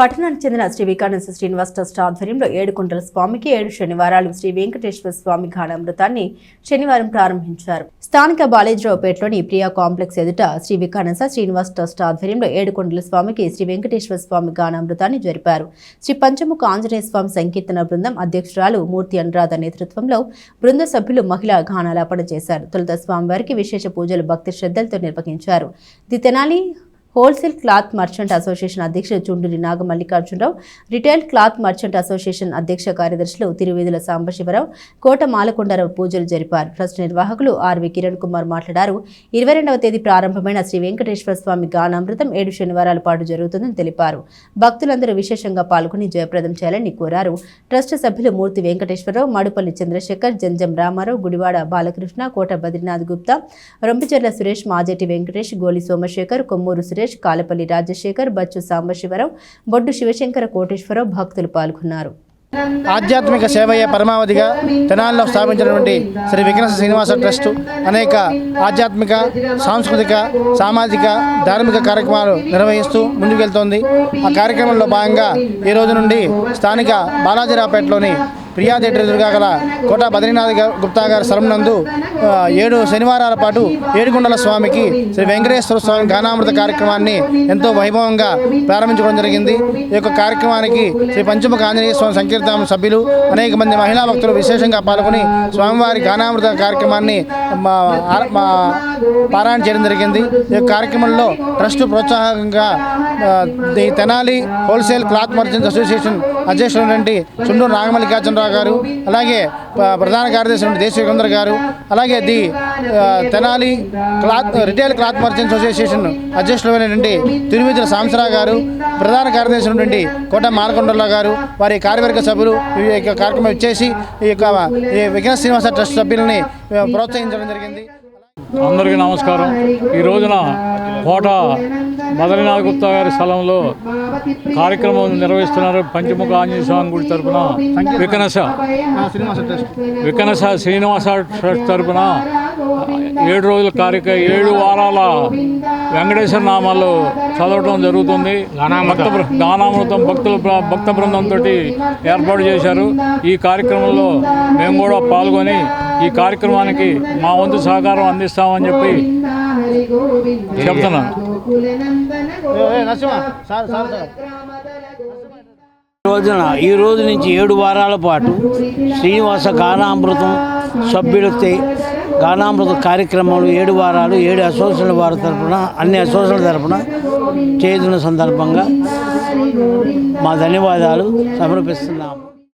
పట్టణానికి చెందిన శ్రీ వికానంద శ్రీనివాస్ ట్రస్ట్ ఆధ్వర్యంలో ఏడు కుంటల స్వామికి ఏడు శనివారాలు శ్రీ వెంకటేశ్వర స్వామి ఘానామృతాన్ని శనివారం ప్రారంభించారు. స్థానిక బాలేజరావుపేటలోని ప్రియా కాంప్లెక్స్ ఎదుట శ్రీ వికానంద శ్రీనివాస్ ట్రస్ట్ ఆధ్వర్యంలో ఏడు కుంటల స్వామికి శ్రీ వెంకటేశ్వర స్వామి ఘానామృతాన్ని జరిపారు. శ్రీ పంచముఖ ఆంజనేయ స్వామి సంకీర్తన బృందం అధ్యక్షురాలు మూర్తి అనురాధ నేతృత్వంలో బృంద సభ్యులు మహిళా గానాలాపన చేశారు. తొలుత స్వామివారికి విశేష పూజలు భక్తి శ్రద్ధలతో నిర్వహించారు. The Tenali wholesale cloth merchant association అధ్యక్షుడు Chunduri Naga Mallikarjunarao retail cloth merchant association అధ్యక్ష కార్యదర్శులు తిరువేదుల సాంబశివరావు కోట మాలకొండరావు పూజలు జరిపారు. ట్రస్ట్ నిర్వాహకులు ఆర్వి కిరణ్ కుమార్ మాట్లాడారు. ఇరవై రెండవ తేదీ ప్రారంభమైన శ్రీ వెంకటేశ్వర స్వామి గానామృతం ఏడు శనివారాల పాటు జరుగుతుందని తెలిపారు. భక్తులందరూ విశేషంగా పాల్గొని జయప్రదం చేయాలని కోరారు. ట్రస్ట్ సభ్యులు మూర్తి వెంకటేశ్వరరావు మడుపల్లి చంద్రశేఖర్ జంజం రామారావు గుడివాడ బాలకృష్ణ కోట బద్రీనాథ్ గుప్తా రొంపిచెర్ల సురేష్ మాజేటి వెంకటేష్ గోలి సోమశేఖర్ కొమ్మూరు సురేష్ కాలపల్లి రాజశేఖర్ బచ్చు సాంబశివరావు బొడ్డు శివశంకర కోటేశ్వరరావు భక్తులు పాల్గొన్నారు. ఆధ్యాత్మిక సేవయ్య పరమావధిగా తెనాలిలో స్థాపించినటువంటి శ్రీ విఘ్నస శ్రీనివాస ట్రస్ట్ అనేక ఆధ్యాత్మిక సాంస్కృతిక సామాజిక ధార్మిక కార్యక్రమాలు నిర్వహిస్తూ ముందుకెళ్తోంది. ఆ కార్యక్రమంలో భాగంగా ఈ రోజు నుండి స్థానిక బాలాజీరావుపేటలోని ప్రియా థియేటర్ ఎదురుగా గల కోట బద్రీనాథ్ గుప్తా గారి స్థలంనందు ఏడు శనివారాల పాటు ఏడుగుండల స్వామికి శ్రీ వెంకటేశ్వర స్వామి గానామృత కార్యక్రమాన్ని ఎంతో వైభవంగా ప్రారంభించడం జరిగింది. ఈ యొక్క కార్యక్రమానికి శ్రీ పంచముఖ ఆంజనేయ స్వామి సంకీర్తన సభ్యులు అనేక మంది మహిళా భక్తులు విశేషంగా పాల్గొని స్వామివారి గానామృత కార్యక్రమాన్ని మా పారాయణ చేయడం జరిగింది. ఈ కార్యక్రమంలో trust ప్రోత్సాహకంగా Tenali wholesale cloth merchants association అధ్యక్షుడు చుండూరు నాగమల్లికార్జునరావు గారు అలాగే ప్రధాన కార్యదర్శి నుండి దేశ యుగంధర్ గారు అలాగే the Tenali cloth retail cloth merchants association అధ్యక్షులైనటువంటి తిరుమితుల సాంసరా గారు ప్రధాన కార్యదర్శి నుండి కోట మాలకొండరావు గారు వారి కార్యవర్గ సభ్యులు ఈ యొక్క కార్యక్రమం ఇచ్చేసి ఈ యొక్క ఈ విఘ్న శ్రీనివాస ట్రస్ట్ సభ్యులని ప్రోత్సహించడం జరిగింది. అందరికీ నమస్కారం. ఈ రోజున కోట బద్రీనాథ్ గుప్తా గారి స్థలంలో కార్యక్రమం నిర్వహిస్తున్నారు పంచముఖ ఆంజనేయ స్వామి గుడి తరపున. వికనస. వికనస శ్రీనివాస ట్రస్ట్ తరపున ఏడు రోజుల కార్యక్రమ ఏడు వారాల వెంకటేశ్వర నామాలు చదవటం జరుగుతుంది. భక్త బృ- గానామృతం భక్తుల భక్త బృందంతో ఏర్పాటు చేశారు. ఈ కార్యక్రమంలో మేము కూడా పాల్గొని ఈ కార్యక్రమానికి మా వంతు సహకారం అందిస్తామని చెప్పి చెప్తున్నాను. రోజున ఈ రోజు నుంచి ఏడు వారాల పాటు శ్రీనివాస గానామృతం సభ్యులతో గానామృత కార్యక్రమాలు ఏడు వారాలు ఏడు అసోసియేషన్ల వారి తరపున అన్ని అసోసియేషన్ల తరపున చేసిన సందర్భంగా మా ధన్యవాదాలు సమర్పిస్తున్నాము.